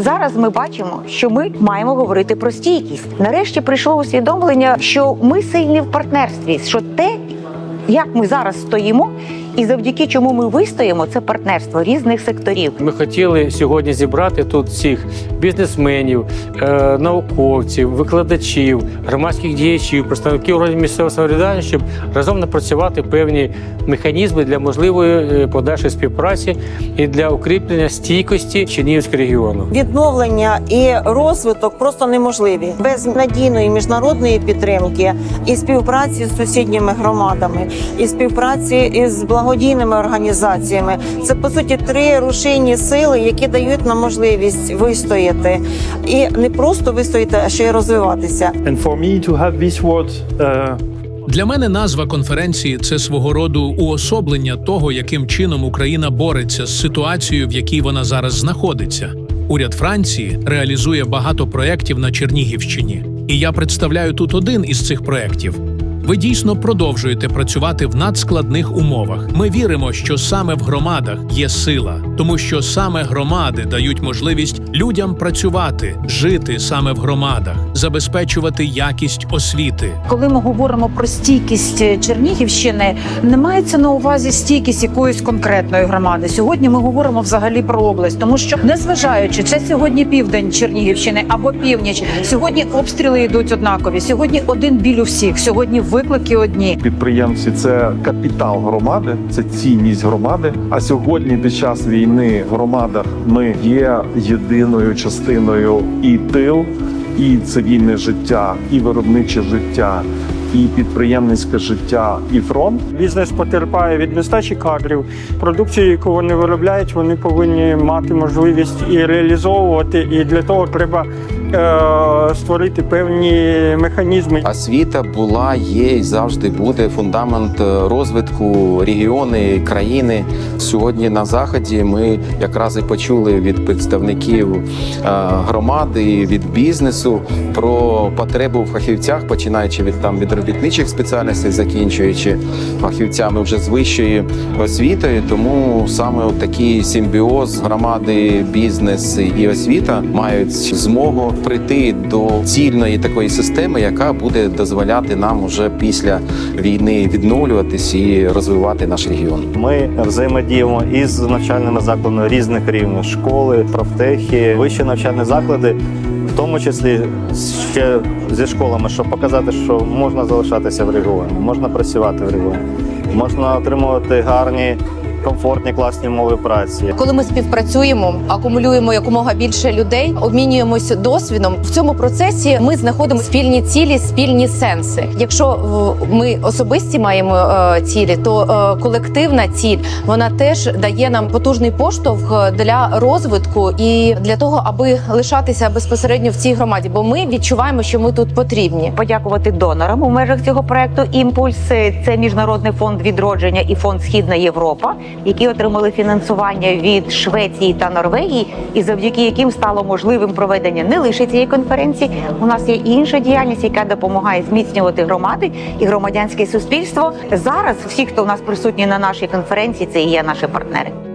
зараз ми бачимо, що ми маємо говорити про стійкість. Нарешті прийшло усвідомлення, що ми сильні в партнерстві, що те, як ми зараз стоїмо, і завдяки чому ми вистоїмо, це партнерство різних секторів. Ми хотіли сьогодні зібрати тут всіх бізнесменів, е, науковців, викладачів, громадських діячів, представників органів місцевого самоврядування, щоб разом напрацювати певні механізми для можливої е, подальшої співпраці і для укріплення стійкості Чернігівського регіону. Відновлення і розвиток просто неможливі без надійної міжнародної підтримки і співпраці з сусідніми громадами, і співпраці із благодійними організаціями. Це по суті три рушійні сили, які дають нам можливість вистояти і не просто вистояти, а ще й розвиватися. And for me to have this word uh, Для мене назва конференції це свого роду уособлення того, яким чином Україна бореться з ситуацією, в якій вона зараз знаходиться. Уряд Франції реалізує багато проєктів на Чернігівщині, і я представляю тут один із цих проєктів. Ви дійсно продовжуєте працювати в надскладних умовах. Ми віримо, що саме в громадах є сила, тому що саме громади дають можливість людям працювати, жити саме в громадах, забезпечувати якість освіти, Коли ми говоримо про стійкість Чернігівщини, не мається на увазі стійкість якоїсь конкретної громади. Сьогодні ми говоримо взагалі про область, тому що незважаючи, це сьогодні південь Чернігівщини або північ, сьогодні обстріли йдуть однакові. Сьогодні один біль у всіх. Сьогодні виклики одні. підприємці це капітал громади, це цінність громади. А сьогодні, під час війни, в громадах ми є єдиною частиною і тил, і цивільне життя, і виробниче життя, і підприємницьке життя, і фронт. Бізнес потерпає від нестачі кадрів. Продукцію, яку вони виробляють, вони повинні мати можливість і реалізовувати. І для того треба е, створити певні механізми. Освіта була, є і завжди буде фундамент е, розвитку регіони, країни. Сьогодні на заході ми якраз і почули від представників е, громади, від бізнесу про потребу в фахівцях, починаючи від там від робітничих спеціальностей, закінчуючи фахівцями вже з вищою освітою. Тому саме такий симбіоз громади, бізнес і освіта мають змогу прийти до цільної такої системи, яка буде дозволяти нам уже після війни відновлюватись і розвивати наш регіон. Ми взаємодіємо із навчальними закладами різних рівнів школи, профтехи, вищі навчальні заклади, тому числі ще зі школами, щоб показати, що можна залишатися в регіоні, можна працювати в регіоні, можна отримувати гарні. Комфортні класні умови праці. Коли ми співпрацюємо, акумулюємо якомога більше людей, обмінюємося досвідом. В цьому процесі ми знаходимо спільні цілі, спільні сенси. Якщо ми особисті маємо е, цілі, то е, колективна ціль вона теж дає нам потужний поштовх для розвитку і для того, аби лишатися безпосередньо в цій громаді. Бо ми відчуваємо, що ми тут потрібні. Подякувати донорам у межах цього проекту Імпульс. Це міжнародний фонд відродження і фонд Східна Європа, які отримали фінансування від Швеції та Норвегії, і завдяки яким стало можливим проведення не лише цієї конференції. У нас є інша діяльність, яка допомагає зміцнювати громади і громадянське суспільство. Зараз всі, хто у нас присутні на нашій конференції, це і є наші партнери.